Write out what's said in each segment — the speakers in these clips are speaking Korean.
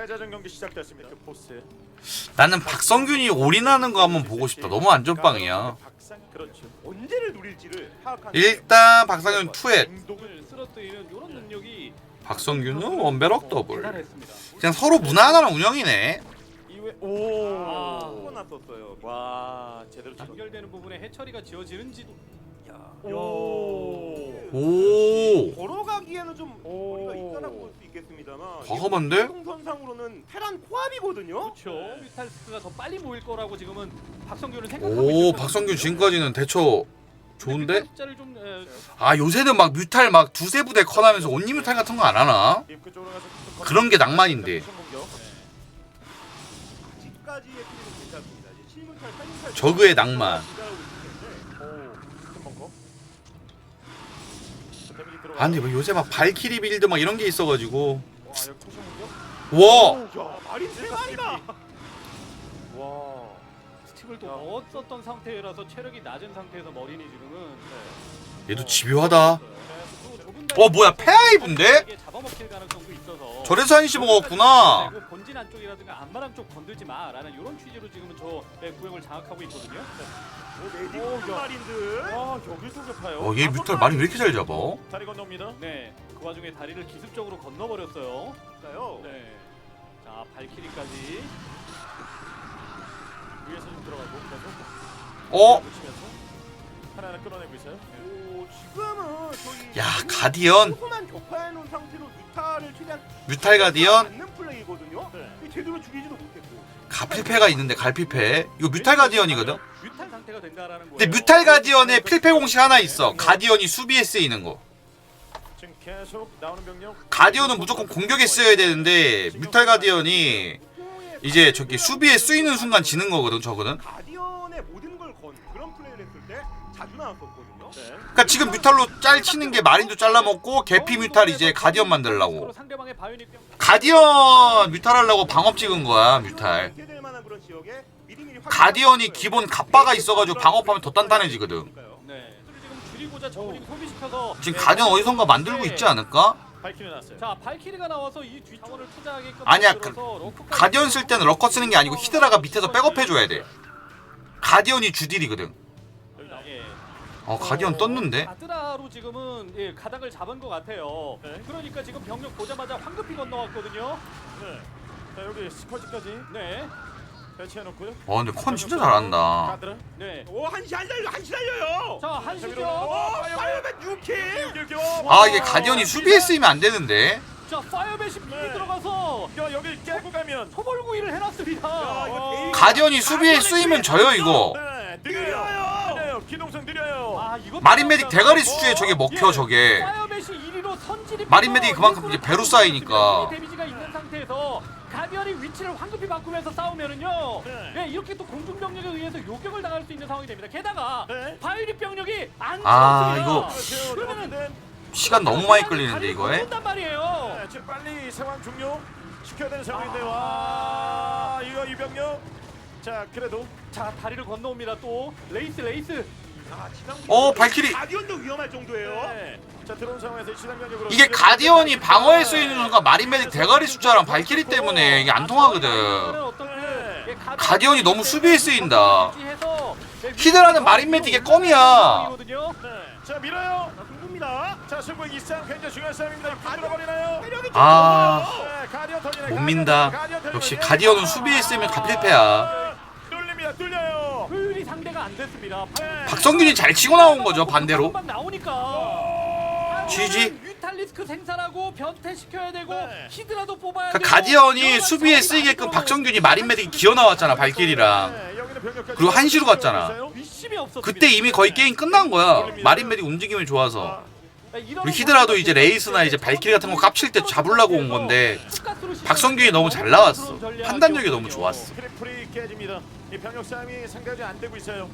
패자전 경기 시작됐습니다. 그 포스. 나는 박성균이 올인하는 거 한번 보고 싶다. 너무 안전빵이야. 박상 그렇죠. 언제를 노릴지를 파악하는 일단 박성균 투엣. 행동을 쓰러뜨리는 이런 능력이 박성균은 원베럭 더블. 대단했습니다. 그냥 서로 무난한 운영이네. 오. 아. 났었어요. 와 제대로. 연결되는 부분에 해처리가 지어지는지도 야. 오. 오. 걸어가기에는 좀 오. 거리가 있다라고 볼 수 있겠습니다만 과감한데? 동선상으로는 테란 코앞이거든요. 그렇죠. 뮤탈스크가 더 빨리 모일 거라고 지금은 박성규는 생각하고 오 있는 박성균 지금까지는 대처 좋은데? 뮤탈 숫자를 좀 에, 아 요새는 막 뮤탈 막 두세 부대 커나면서 온리 뮤탈 같은 거 안 하나? 입구 쪽으로 가서 좀 그런 게 낭만인데. 공격. 아직까지의 필요는 괜찮습니다. 이제 실물탈, 살림탈 저그의 낭만. 기다리고 있기 때문에 오. 큰 벙커. 아니 뭐 요새 막 발키리 빌드 막 이런 게 있어가지고. 와 야, 마린 세 마리가 와. 스틱을 또 넣었었던 상태라서 체력이 낮은 상태에서 머리니 지금은. 얘도 집요하다. 또 좁은 어 뭐야 있어서. 저래서 한시 먹었구나. 안쪽이라든가 안마랑 쪽 건들지 마라는 이런 취지로 지금은 저 네, 구역을 장악하고 있거든요. 메딕 오, 한 야. 마리인들. 와 여기서 접하요. 어 얘 뮤탈 많이 왜 이렇게 잘 잡아? 다리 건너옵니다. 네, 그 와중에 다리를 기습적으로 건너버렸어요. 가요. 네, 자 발키리까지. 위에서 좀 들어가고 계속. 어? 붙이면서 하나하나 끌어내고 있어요. 오, 지금은 저희 야 가디언 소소만 격파해 놓은 상태로 뮤타를 최대한 뮤탈 가디언 않는 플레이거든요. 네. 근데 제대로 죽이지도 못했고. 가필패가 있는데 갈필패 이거 뮤탈 가디언이거든? 뮤탈 상태가 된다라는 거예요. 근데 뮤탈 가디언에 필패 공식 하나 있어 가디언이 수비에 쓰이는 거 지금 계속 나오는 병력. 가디언은 무조건 공격에 쓰여야 되는데 뮤탈 가디언이 이제 저기 수비에 쓰이는 순간 지는 거거든 저거는 가디언 했을 때 자주 나왔었거든요. 네. 그러니까 지금 뮤탈로 짤 치는 게 마린도 잘라먹고 개피 뮤탈 이제 가디언 만들라고 상대방의 바이오닉 병 가디언 뮤탈 하려고 방업 찍은 거야 뮤탈 될 만한 그런 지역에 미리미리 확인하고 가디언이. 기본 갑바가 있어가지고 방업하면 더 단단해지거든 그러니까요. 네. 지금 줄이고자 저울링 소비시켜서 지금 가디언 어디선가 만들고 있지 않을까? 자 발키리가 나와서 이뒤 자원을 투자하게끔 아니야, 러커까지 가디언 쓸 때는 러커 쓰는 게 아니고 히드라가 밑에서 백업해줘야 돼 가디언이 주딜이거든. 어 가디언 떴는데? 아드라로 지금은 예, 가닥을 잡은 것 같아요. 네. 그러니까 지금 병력 보자마자 황급히 건너왔거든요. 네. 자 여기 스커지까지 네, 배치해놓고요. 와 근데 컨 진짜 잘한다 가드라. 네. 오 한시 한 달려 한시 달려요. 자 오, 한시죠. 파이어맨 6킬. 이렇게 아 이게 가디언이 수비에 쓰이면 안 되는데 자 파이어벳이 미리 네. 들어가서 야 여기 깨고 가면. 초벌구이를 해놨습니다. 야, 이거 가디언이 수비에 쓰이면 져요 이거 네. 느려요. 기동성 느려요. 아 이거 마린 메딕 대가리 수주에 저게 먹혀 예. 저게 파이어벳이 1위로 선질이 마린 메딕이 그만큼 이제 배로 쌓이니까. 데미지가 있는 상태에서 가디언이 위치를 황급히 바꾸면서 싸우면은요. 네. 예, 이렇게 또 공중 병력에 의해서 요격을 당할 수 있는 상황이 됩니다. 게다가 네. 바이오닉 병력이 안 아. 이거. 그러면은 시간 너무 많이 끌리는데 이거에 온단 말이에요. 네, 지금 빨리 상황 종료 시켜야 되는 상황인데 아. 와 이거 이병력. 자 그래도 자 다리를 건너옵니다 또 레이스 레이스. 아, 지상 어, 발키리. 가디언도 위험할 정도예요. 네. 자 들어온 상황에서 시장면역으로 이게 가디언이 방어에 쓰이는 순간 마린 메딕 대가리 숫자랑 발키리 때문에 이게 안 통하거든 예, 가디언이 너무 수비에 쓰인다. 히드라는 마린 메딕의 껌이야. 네. 자 밀어요. 자, 승부입니다. 자 승부 이 싸움 굉장히 중요한 싸움입니다. 들어버리나요? 체력이 아. 네, 가디언. 못 가디언 민다. 가디언. 역시 가디언은 수비에 쓰면 가필패야 뚫립니다. 뚫려요. 효율이 상대가 안 됐습니다. 네. 박성균이 잘 치고 나온 거죠 반대로 나오니까. GG. 뮤탈리스크 생산하고 변태 시켜야 되고 네. 히드라도 뽑아야 그 되고. 가디언이 수비에 쓰이게끔 안 박성균이 마린 메딕이 기어 나왔잖아 네, 여기는 병력까지 그리고 한시로 갔잖아. 있어요. 윗심이 없었습니다. 그때 이미 거의 게임 끝난 거야 마린 메딕 움직임이 좋아서 이런 그리고 히드라도 이제 레이스나 이제 발키리 같은 거 깝칠 때 잡으려고 온 건데 박성균이 너무 잘 나왔어. 판단력이 너무 좋았어. 트리플이 깨집니다. 이 병력 싸움이 상당히 안 되고 있어요.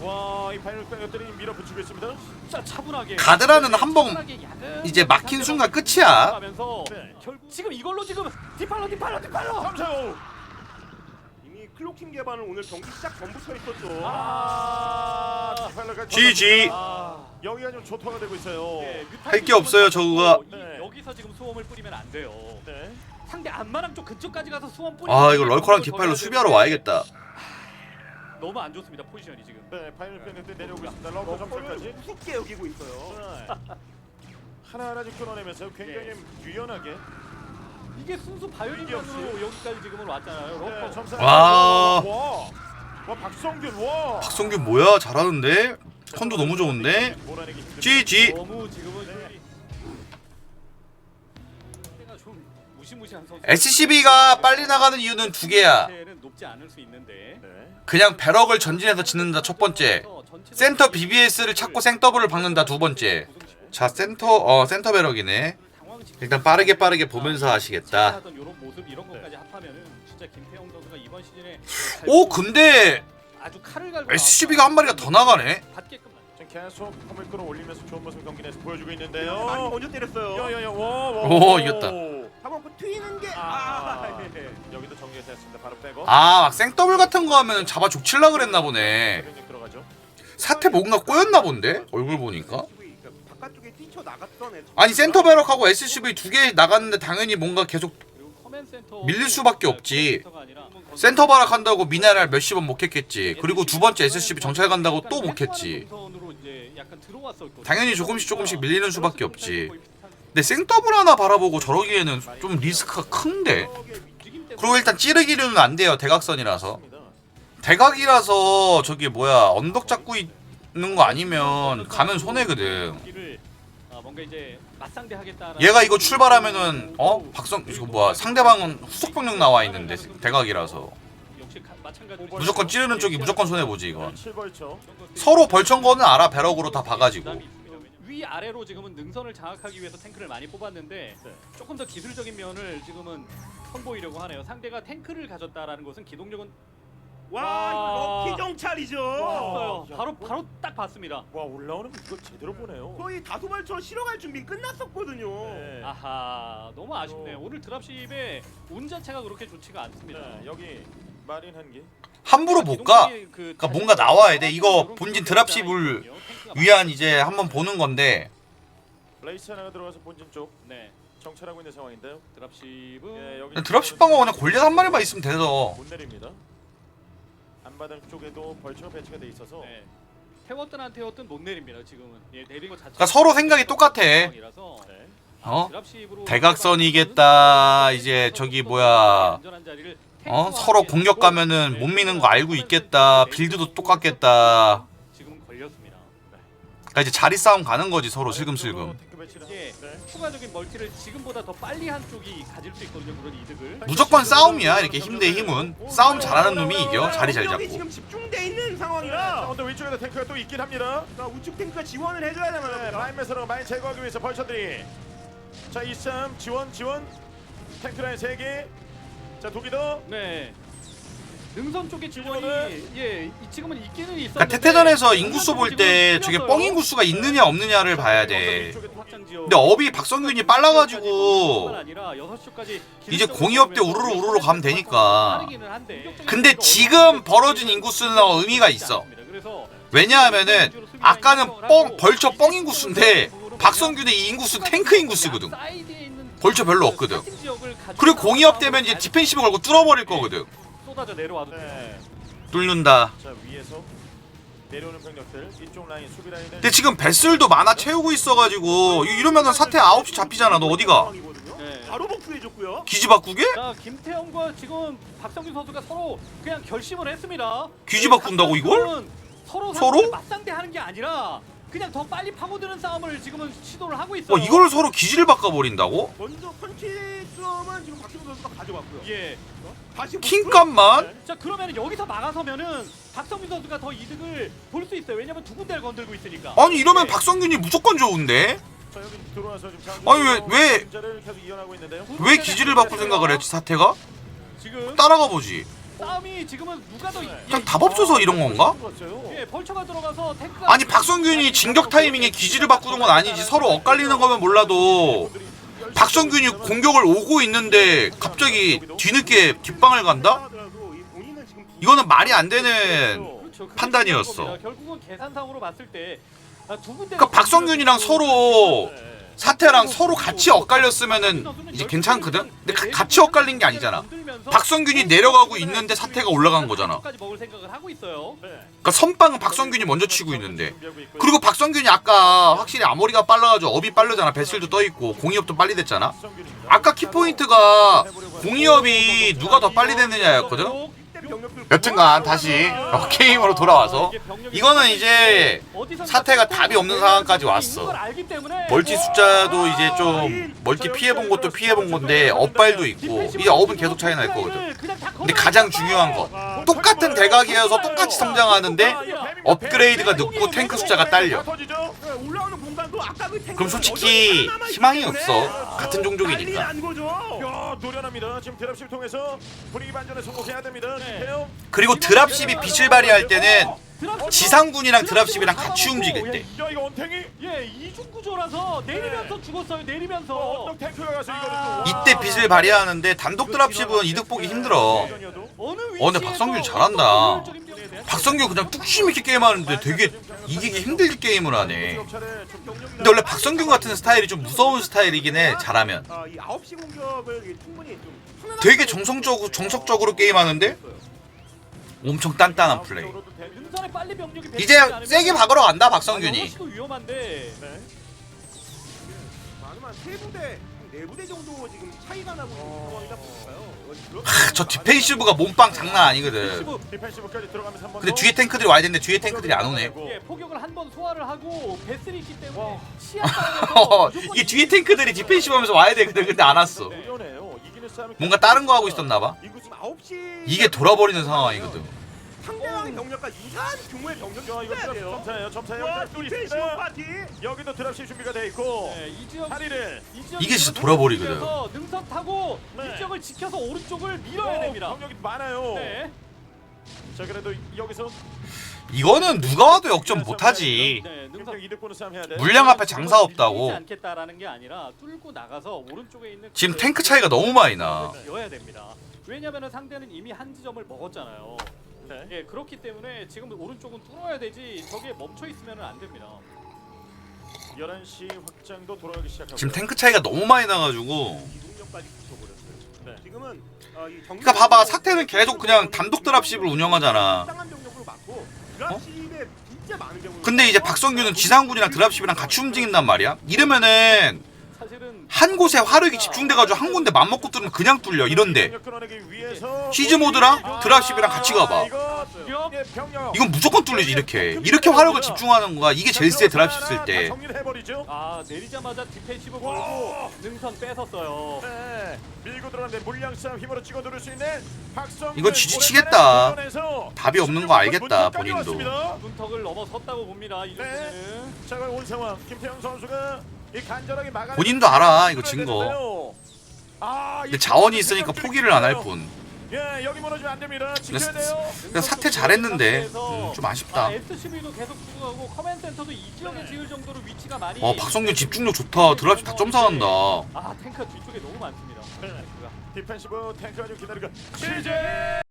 와, 이 병력 병력들이 밀어붙이고 있습니다. 자 차분하게 가드라는 한번 차분하게 야금 이제 막힌 순간 끝이야 가면서 네. 결국 지금 이걸로 지금 디팔로 디팔로 디팔로 삼성. 이미 클로킹 개발은 오늘 경기 시작 전부터 있었죠. 아, 디팔러까지 GG. 아, 여기가 좀 조토가 되고 있어요. 네, 할게 없어요, 저거가. 이- 네. 여기서 지금 소음을 뿌리면 안 돼요. 네. 상대 안마랑 쪽 근처까지 가서 수원 뿌리. 아 이거 럴커랑 디파일로 수비하러 와야겠다 너무 안 좋습니다 포지션이 지금. 네, 파이널 팬들 내려오고 있습니다. 러커 점철까지. 우습게 여기고 있어요. 네. 하나하나 좀 끊어내면서 굉장히 유연하게 이게 순수 바이올린만으로 여기까지 지금은 왔잖아요. 네, 럭커. 점사. 와. 와, 와 박성균 와. 박성균 뭐야 잘하는데 컨도 너무 좋은데 몰아내기. GG 너무 지금은 네. 네. 상대가 좀 무시무시한 선수. SCB가 빨리 나가는 이유는 두 개야 높지 않을 수 있는데. 네. 그냥 배럭을 전진해서 짓는다 첫 번째 센터 BBS를 찾고 생더블을 박는다 두 번째 자 센터 어 센터 배럭이네 일단 빠르게 빠르게 보면서 하시겠다 시즌에 오 근데 SCB가 한 마리가 더 나가네 계속 홈을 끌어올리면서 좋은 모습 경기 내에서 보여주고 있는데요. 먼저 때렸어요. 야야야 와, 와. 오, 이겼다. 그 튀는 게 아, 아, 예. 여기도 정리됐습니다. 바로 빼고. 아 막 생더블 같은 거 하면 잡아 족칠라 그랬나 보네 들어가죠. 사태 뭔가 꼬였나 본데 얼굴 보니까 SCV, 그러니까 바깥쪽에 뛰쳐 나갔던 애. 아니 센터 배럭하고 SCB 두개 나갔는데 당연히 뭔가 계속 밀릴 수밖에 없지. 센터가 아니라 센터 바락 한다고 미네랄 몇십 원 먹혔겠지 그리고 두 번째 SCB 정찰 간다고 또 들어왔었거든요. 당연히 조금씩 조금씩 밀리는 수밖에 없지. 근데 생더블 하나 바라보고 저러기에는 좀 리스크가 큰데. 그리고 일단 찌르기류는 안 돼요 대각선이라서. 대각이라서 저기 뭐야 언덕 잡고 있는 거 아니면 가면 손해거든. 얘가 이거 출발하면은 어? 박성 이거 뭐야 상대방은 후속 병력 나와 있는데 대각이라서. 무조건 찌르는 쪽이 무조건 손해 보지 이건. 7벌초. 서로 벌천 거는 알아 배럭으로 다 봐가지고 위 아래로 지금은 능선을 장악하기 위해서 탱크를 많이 뽑았는데 네. 조금 더 기술적인 면을 지금은 선보이려고 하네요. 상대가 탱크를 가졌다라는 것은 기동력은 와, 와. 이거 럭키 정찰이죠. 봤어요. 야, 바로 뭐- 바로 딱 봤습니다. 와 올라오는 거 이거 제대로 보네요. 거의 다소발처럼 실어갈 준비 끝났었거든요. 네. 아하 너무 아쉽네요. 어. 오늘 드랍십의 운 자체가 그렇게 좋지가 않습니다. 네, 여기 마린 한 개. 함부로 못 가. 그러니까 뭔가 나와야 돼. 이거 본진 드랍십을 위한 이제 한번 보는 건데 레이스 하나가 들어가서 본진 쪽 네 정찰하고 있는 상황인데요. 드랍십은 예, 여기 드랍십 방어 그냥 골리앗 한 마리만 있으면 돼서 못 내립니다. 안바닥 쪽에도 벌처가 배치가 돼 있어서 네. 태웠든 안 태웠든 못 내립니다. 지금은 예, 내린 것 자체가 그러니까 서로 생각이 똑같아. 상황이라서 네. 어? 대각선이겠다. 이제 저기 뭐야. 안전한 자리를 어 서로 공격 가면은 못 미는 거 알고 있겠다. 빌드도 똑같겠다. 지금 걸렸습니다. 그러니까 이제 자리 싸움 가는 거지 서로 네. 추가적인 멀티를 지금보다 더 빨리 한 쪽이 가질 수 있거든요. 그런 이득을. 무조건 싸움이야 이렇게 힘 대 힘은 싸움 잘하는 놈이 이겨 자리 잘 잡고. 지금 집중돼 있는 네. 상황이라 언더 위쪽에도 탱크가 또 있긴 합니다. 그러니까 우측 탱크가 지원을 해줘야 네, 되는 마인 매서로 마인 제거하기 위해서 벌처들이 자, 이쌈 지원 지원 탱크 라인 3개. 자, 독이 더. 네. 능선 쪽에 지원이? 예 이- 지금은 있기는 있었는데 그러니까 태태전에서 인구수 볼 때 저게 뻥 인 구수가 있느냐 없느냐를 봐야 돼. 근데 업이 박성균이 빨라가지고 아니라 6시까지 이제 공이업 때 우르르 우르르 가면 되니까. 근데 지금 벌어진 인구수는 의미가 있어. 왜냐하면은 아까는 뻥 벌처 뻥 인구수인데 박성균의 이 인구수 탱크 인구수거든. 벌처 별로 없거든. 그리고 공이업 되면 이제 디펜시브 걸고 뚫어버릴 거거든. 쏟아져 내려와도. 네. 뚫는다. 자, 위에서 내려오는 병력들 이쪽 라인 수비 라인은 근데 지금 베슬도 많아 채우고 있어가지고 이- 이러면은 사태 9시 잡히잖아. 너 어디가? 네. 바로 복수해줬고요. 기지 바꾸게? 자 김태형과 지금 박성균 선수가 서로 그냥 결심을 했습니다. 귀지 바꾼다고, 이걸? 각각은 서로? 서로 맞상대하는 게 아니라 그냥 더 빨리 파고드는 싸움을 지금은 시도를 하고 있어요. 와 이걸 서로 기지를 바꿔버린다고? 먼저 펀치점은 지금 박승호 선수가 가져갔고요. 예. 다시 복수. 킹값만? 자 그러면 여기서 막아서면은 박성균 선수가 더 이득을 볼 수 있어요. 왜냐면 두 군데를 건들고 있으니까. 아니 이러면 예. 박성균이 무조건 좋은데? 자, 여기 들어와서 지금 아니, 왜- 왜- 진짜를 계속 이어나고 있는데요. 두 왜 군데를 기지를 바꿀. 생각을 했지 사태가? 지금 따라가 보지. 싸움이 지금은 누가 더 그냥 답 없어서 이런 건가? 예, 벌처가 들어가서 탱크가 아니 박성균이 진격 타이밍에 기지를 바꾸는 건 아니지 서로 엇갈리는 거면 몰라도 박성균이 공격을 오고 있는데 갑자기 뒤늦게 뒷방을 간다? 이 이거는 말이 안 되는 그렇죠. 판단이었어. 결국은 계산상으로 봤을 때 아, 두 군데 그러니까 박성균이랑 서로 네. 사태랑 서로 같이 엇갈렸으면은 이제 괜찮거든? 근데 가- 같이 엇갈린 게 아니잖아. 박성균이 내려가고 있는데 사태가 올라간 거잖아. 그러니까 선빵은 박성균이 먼저 치고 있는데. 그리고 박성균이 아까 확실히 아머리가 빨라가지고 업이 빠르잖아 배슬도 떠 있고 공이업도 빨리 됐잖아. 아까 키포인트가 공이업이 누가 더 빨리 됐느냐였거든 여튼간 다시 어, 게임으로 돌아와서 이거는 이제 사태가 답이 없는 상황까지 왔어. 멀티 숫자도 이제 좀 멀티 피해본 것도 피해본 건데 업발도 있고 이제 업은 계속 차이 날 거거든. 근데 가장 중요한 거 똑같은 대각이어서 똑같이 성장하는데 업그레이드가 늦고 탱크 숫자가 딸려 그 그럼 솔직히 희망이 없어 같은 종족이니까. 그리고 드랍십이 빛을 발휘할 때는 지상군이랑 드랍십이랑 같이 움직일 때 야 이거 원탱이. 예 이중 구조라서 내리면서 죽었어요. 내리면서. 이때 빛을 발휘하는데 단독 드랍십은 이득 보기 힘들어 어느 박성균 잘한다. 박성균 그냥 뚝심 있게 게임하는데 되게 이기기 힘들게 게임을 하네. 근데 원래 박성균 같은 스타일이 좀 무서운 스타일이긴 해 잘하면. 아, 이 9시 공격을 충분히 좀 편안하게 되게 정성적으로 정석적으로 게임하는데? 엄청 단단한 플레이. 이제 세게 박으러 간다 박성균이. 네. 네 부대 정도 지금 차이가 나고 있는 상황이다 보니까요. 어, 하, 저 디펜시브가 몸빵 장난 아니거든 디펜시브까지 들어가면서 한번 근데 뒤에 탱크들이 와야 되는데 뒤에 탱크들이 안 오네 예, 포격을 한 번 소화를 하고 베슬이 있기 때문에 와. 시야 싸움에서 무조건 이게 뒤에 탱크들이 디펜시브 하면서 와야 되거든 근데 안 왔어 노련해요. 이기는 싸움이 뭔가 다른 거 하고 있었나봐 지금 9시 이게 돌아버리는 상황이거든 상대방의 병력과 유사한 규모의 병력이 이거 있어야 돼요. 점차예요. 점차예요. 와, 또 디펜시브. 파티. 여기도 드랍십 준비가 돼 있고. 네, 이 지역 다리를. 이 지역 이게 진짜 돌아버리거든. 지켜서 능선 타고 네. 이 지역을 지켜서 오른쪽을 밀어야 어, 됩니다. 병력이 많아요. 네. 자 그래도 여기서 이거는 누가 와도 역전 못하지 네, 능선 김태형 이득 보는 싸움 해야 돼. 물량 앞에 장사 밀리지 없다고 않겠다라는 게 아니라 뚫고 나가서 오른쪽에 있는 지금 그 탱크 차이가 너무 많이 나 됩니다. 왜냐면은 상대는 이미 한 지점을 먹었잖아요. 네. 예, 그렇기 때문에 지금 오른쪽은 뚫어야 되지 저게 멈춰 있으면은 안 됩니다. 11시 확장도 돌아가기 시작하고. 지금 탱크 차이가 너무 많이 나가지고 이동력까지 붙여버렸어요. 네. 지금은 어, 이 그러니까 봐봐 사태는 계속 그냥 단독 드랍십을 운영하잖아 상한 병력으로 맞고 드랍십에 진짜 많은 경우. 근데 이제 박성규는 지상군이랑 드랍십이랑 같이 움직인단 말이야 이러면은 한 곳에 화력이 집중돼가지고 한 군데 맘먹고 뚫으면 그냥 뚫려 이런데 병력 끌어내기 위해서 시즈 모드랑 드랍십이랑 같이 가봐. 이건 무조건 뚫리지 이렇게 이렇게 화력을 집중하는 거야 이게 제일 세 드랍십 쓸다때 정리를 해버리죠. 아 내리자마자 디펜시브 와. 걸고 능선 뺏었어요. 네. 밀고 들어가는데 물량 싸움 힘으로 찍어 누를 수 있는 박성. 이거 지지치겠다. 답이 없는 거 알겠다, 본인도. 문턱을 넘어섰다고 봅니다. 이 정도는. 자, 그럼 온 상황 김태형 선수가. 본인도 알아, 이거 진 거. 아, 근데 자원이 있으니까 포기를 안 할 뿐 예, 여기 무너지면 안 됩니다. 지켜야 돼요. 그냥 사태 잘했는데 음, 좀 아쉽다 아, SCV도 계속 수고하고 커맨 센터도 이 지역에 지을 정도로 위치가 많이. 어 박성균 집중력 좋다 드랍십 다 점사한다 아 탱크가 뒤쪽에 너무 많습니다. 네. 디펜시브 탱크가 좀 기다리고. 시제